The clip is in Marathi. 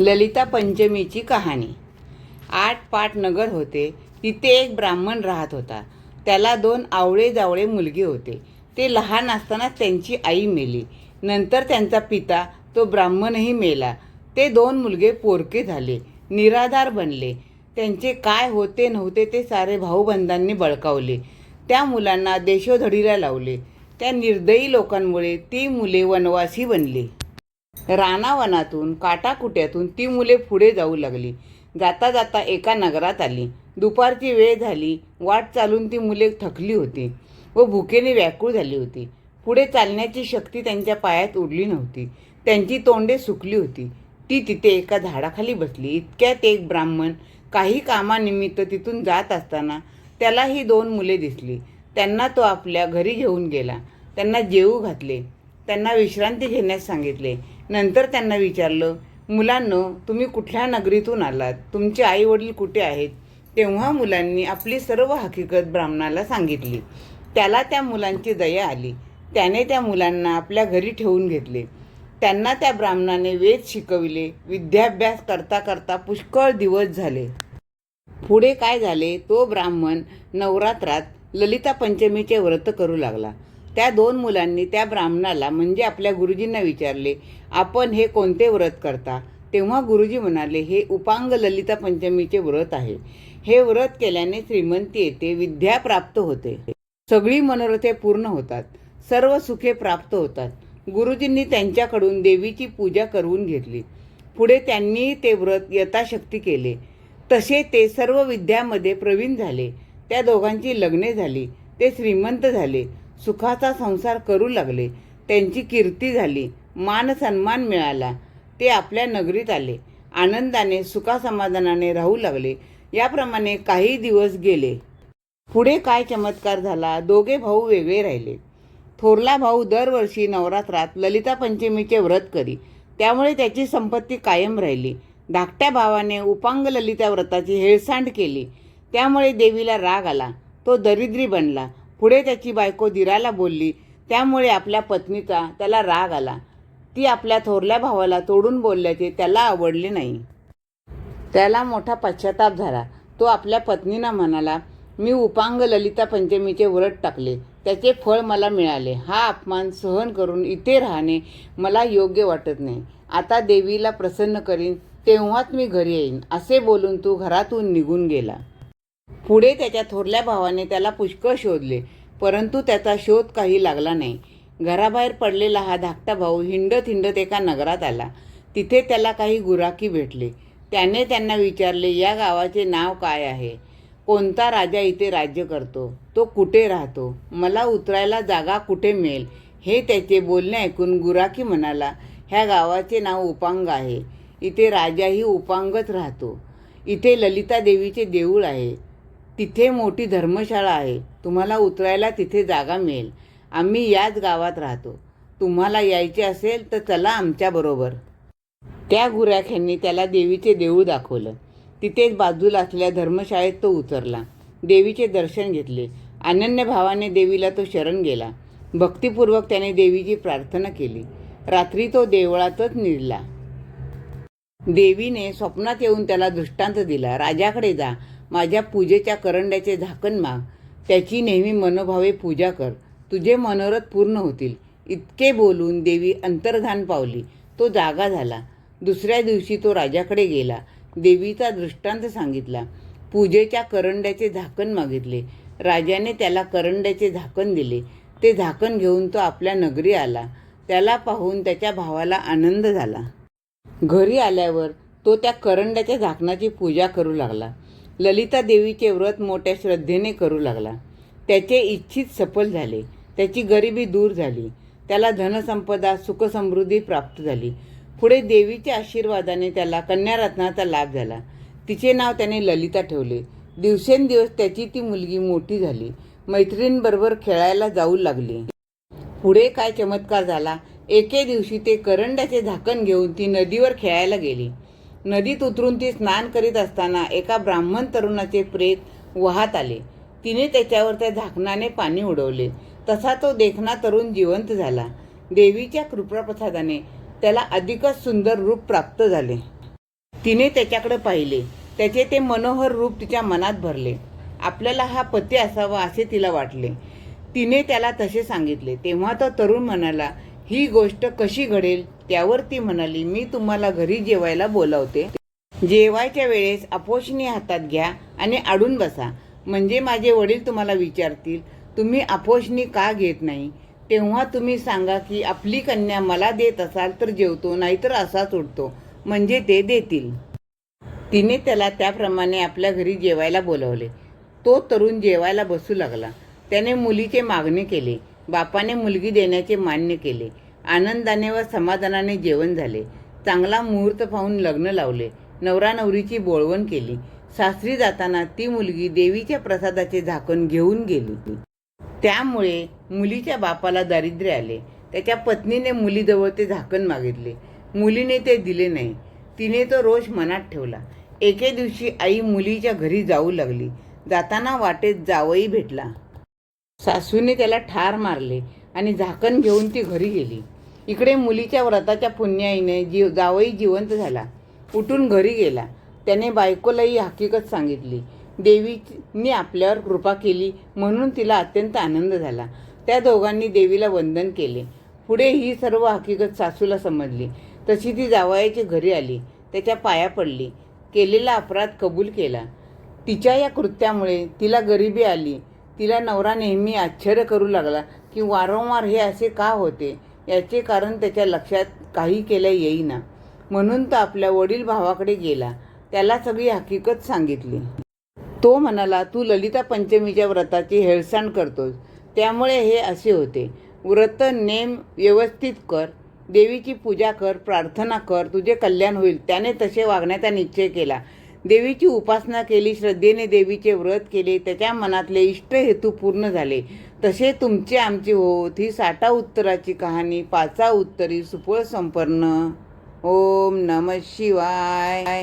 ललिता पंचमीची कहाणी. आठ पाट नगर होते. तिथे एक ब्राह्मण राहत होता. त्याला दोन आवळे जावळे मुलगे होते. ते लहान असतानाच त्यांची आई मेली. नंतर त्यांचा पिता तो ब्राह्मणही मेला. ते दोन मुलगे पोरके झाले. निराधार बनले. त्यांचे काय होते नव्हते ते सारे भाऊबंधांनी बळकावले. त्या मुलांना देशोधडीला लावले. त्या निर्दयी लोकांमुळे ती मुले वनवासी बनली. रानावनातून काटाकुट्यातून ती मुले पुढे जाऊ लागली. जाता जाता एका नगरात आली. दुपारची वेळ झाली. वाट चालून ती मुले थकली होती व भुकेने व्याकुळ झाली होती. पुढे चालण्याची शक्ती त्यांच्या पायात उरली नव्हती. त्यांची तोंडे सुकली होती. ती तिथे एका झाडाखाली बसली. इतक्यात एक ब्राह्मण काही कामानिमित्त तिथून जात असताना त्याला ही दोन मुले दिसली. त्यांना तो आपल्या घरी घेऊन गेला. त्यांना जेवू घातले. त्यांना विश्रांती घेण्यास सांगितले. नंतर त्यांना विचारलं मुलांनो तुम्ही कुठल्या नगरीतून आलात? तुमचे आई वडील कुठे आहेत? तेव्हा मुलांनी आपली सर्व हकीकत ब्राह्मणाला सांगितली. त्याला त्या मुलांची दया आली. त्याने त्या मुलांना आपल्या घरी ठेवून घेतले. त्यांना त्या ब्राह्मणाने वेद शिकविले. विद्याभ्यास करता करता पुष्कळ दिवस झाले. पुढे काय झाले? तो ब्राह्मण नवरात्रात ललिता पंचमीचे व्रत करू लागला. त्या दोन मुलांनी त्या ब्राह्मणाला म्हणजे आपल्या गुरुजींना विचारले आपण हे कोणते व्रत करता? तेव्हा गुरुजी म्हणाले हे उपांग ललिता पंचमीचे व्रत आहे. हे व्रत केल्याने श्रीमंती येते विद्या प्राप्त होते. सगळी मनोरथे पूर्ण होतात. सर्व सुखे प्राप्त होतात. गुरुजींनी त्यांच्याकडून देवीची पूजा करून घेतली. पुढे त्यांनी ते व्रत यथाशक्ती केले. तसे ते सर्व विद्यामध्ये प्रवीण झाले. त्या दोघांची लग्ने झाली. ते श्रीमंत झाले. सुखाचा संसार करू लागले. त्यांची कीर्ती झाली. मान सन्मान मिळाला. ते आपल्या नगरीत आले. आनंदाने सुखासमाधानाने राहू लागले. याप्रमाणे काही दिवस गेले. पुढे काय चमत्कार झाला? दोघे भाऊ वेगळे राहिले. थोरला भाऊ दरवर्षी नवरात्रात ललिता पंचमीचे व्रत करी. त्यामुळे त्याची संपत्ती कायम राहिली. धाकट्या भावाने उपांग ललिता व्रताची हेळसांड केली. त्यामुळे देवीला राग आला. तो दरिद्री बनला. पुढे त्याची बायको दिराला बोलली त्यामुळे आपल्या पत्नीचा त्याला राग आला. ती आपल्या थोरल्या भावाला तोडून बोलल्याचे त्याला आवडले नाही. त्याला मोठा पश्चाताप झाला. तो आपल्या पत्नीनं म्हणाला मी उपांग ललिता पंचमीचे व्रत टाकले. त्याचे फळ मला मिळाले. हा अपमान सहन करून इथे राहणे मला योग्य वाटत नाही. आता देवीला प्रसन्न करीन तेव्हाच मी घरी येईन. असे बोलून तो घरातून निघून गेला. पुढे त्याच्या थोरल्या भावाने त्याला पुष्कळ शोधले परंतु त्याचा शोध काही लागला नाही. घराबाहेर पडलेला हा धाकटा भाऊ हिंडत हिंडत एका नगरात आला. तिथे त्याला काही गुराखी भेटले. त्याने त्यांना विचारले या गावाचे नाव काय आहे? कोणता राजा इथे राज्य करतो? तो कुठे राहतो? मला उतरायला जागा कुठे मिळेल? हे त्याचे बोलणे ऐकून गुराखी म्हणाला ह्या गावाचे नाव उपांग आहे. इथे राजाही उपांगच राहतो. इथे ललिता देवीचे देऊळ आहे. तिथे मोठी धर्मशाळा आहे. तुम्हाला उतरायला तिथे जागा मिळेल. आम्ही याच गावात राहतो. तुम्हाला यायचे असेल तर चला आमच्याबरोबर त्या गुराख्यांनी त्याला देवीचे देऊळ दाखवलं. तिथेच बाजूला असलेल्या धर्मशाळेत तो उतरला. देवीचे दर्शन घेतले. अनन्य भावाने देवीला तो शरण गेला. भक्तिपूर्वक त्याने देवीची प्रार्थना केली. रात्री तो देवळातच निरला. देवीने स्वप्नात येऊन त्याला दृष्टांत दिला. राजाकडे जा. माझ्या पूजेच्या करंड्याचे झाकण माग. त्याची नेहमी मनोभावे पूजा कर. तुझे मनोरथ पूर्ण होतील. इतके बोलून देवी अंतर्धान पावली. तो जागा झाला. दुसऱ्या दिवशी तो राजाकडे गेला. देवीचा दृष्टांत सांगितला. पूजेच्या करंड्याचे झाकण मागितले. राजाने त्याला करंड्याचे झाकण दिले. ते झाकण घेऊन तो आपल्या नगरी आला. त्याला पाहून त्याच्या भावाला आनंद झाला. घरी आल्यावर तो त्या करंड्याच्या झाकणाची पूजा करू लागला. ललिता देवीचे व्रत मोठ्या श्रद्धेने करू लागला. त्याचे इच्छित सफल झाले. त्याची गरिबी दूर झाली. त्याला धनसंपदा सुखसमृद्धी प्राप्त झाली. पुढे देवीच्या आशीर्वादाने त्याला कन्यारत्नाचा लाभ झाला. तिचे नाव त्याने ललिता ठेवले. दिवसेंदिवस त्याची ती मुलगी मोठी झाली. मैत्रिणींबरोबर खेळायला जाऊ लागली. पुढे काय चमत्कार झाला? एके दिवशी ते करंड्याचे झाकण घेऊन ती नदीवर खेळायला गेली. नदीत उतरून ती स्नान करीत असताना एका ब्राह्मण तरुणाचे प्रेत वाहत आले. तिने त्याच्यावर त्या झाकणाने पाणी उडवले. तसा तो देखणा तरुण जिवंत झाला. देवीच्या कृपाप्रसादाने त्याला अधिकच सुंदर रूप प्राप्त झाले. तिने त्याच्याकडे पाहिले. त्याचे ते मनोहर रूप तिच्या मनात भरले. आपल्याला हा पती असावा असे तिला वाटले. तिने त्याला तसे सांगितले. तेव्हा तो तरुण म्हणाला ही गोष्ट कशी घडेल? त्यावर ती म्हणाली मी तुम्हाला घरी जेवायला बोलावते. जेवायच्या वेळेस अपोषणी हातात घ्या आणि आडून बसा. म्हणजे माझे वडील तुम्हाला विचारतील तुम्ही आपोषणी का घेत नाही? तेव्हा तुम्ही सांगा की आपली कन्या मला देत असाल तर जेवतो नाहीतर असाच उठतो. म्हणजे ते देतील. तिने त्याला त्याप्रमाणे आपल्या घरी जेवायला बोलवले. तो तरुण जेवायला बसू लागला. त्याने मुलीचे मागणे केले. बापाने मुलगी देण्याचे मान्य केले. आनंदाने व समाधानाने जेवण झाले. चांगला मुहूर्त पाहून लग्न लावले. नवरा नवरीची बोळवण केली. सासरी जाताना ती मुलगी देवीच्या प्रसादाचे झाकण घेऊन गेली. त्यामुळे मुलीच्या बापाला दारिद्र्य आले. त्याच्या पत्नीने मुलीजवळ ते झाकण मागितले. मुलीने ते दिले नाही. तिने तो रोष मनात ठेवला. एके दिवशी आई मुलीच्या घरी जाऊ लागली. जाताना वाटेत जावई भेटला. सासूने त्याला ठार मारले आणि झाकण घेऊन ती घरी गेली. इकडे मुलीच्या व्रताच्या पुण्याईने जीव जावई जिवंत झाला. उठून घरी गेला. त्याने बायकोला ही हकीकत सांगितली. देवीने आपल्यावर कृपा केली म्हणून तिला अत्यंत आनंद झाला. त्या दोघांनी देवीला वंदन केले. पुढे ही सर्व हकीकत सासूला समजली. तशी ती जावयाच्या घरी आली. त्याच्या पाया पडली. केलेला अपराध कबूल केला. तिच्या या कृत्यामुळे तिला गरिबी आली. तिला नवरा नेहमी आश्चर्य करू लागला की वारंवार हे असे का होते? याचे कारण त्याच्या लक्षात काही केलं येईना. म्हणून तो आपल्या वडील भावाकडे गेला. त्याला सगळी हकीकत सांगितली. तो म्हणाला तू ललिता पंचमीच्या व्रताची हेळसांड करतोस. त्यामुळे हे असे होते. व्रत नेम व्यवस्थित कर. देवीची पूजा कर प्रार्थना कर. तुझे कल्याण होईल. त्याने तसे वागण्याचा निश्चय केला. देवीची उपासना केली श्रद्धेने देवीचे व्रत केले त्याच्या मनातले इष्ट हेतू पूर्ण झाले. तसे तुमचे आमचे होत ही साठा उत्तराची कहाणी पाचा उत्तरी सुफळ संपन्न. ओम नम शिवाय.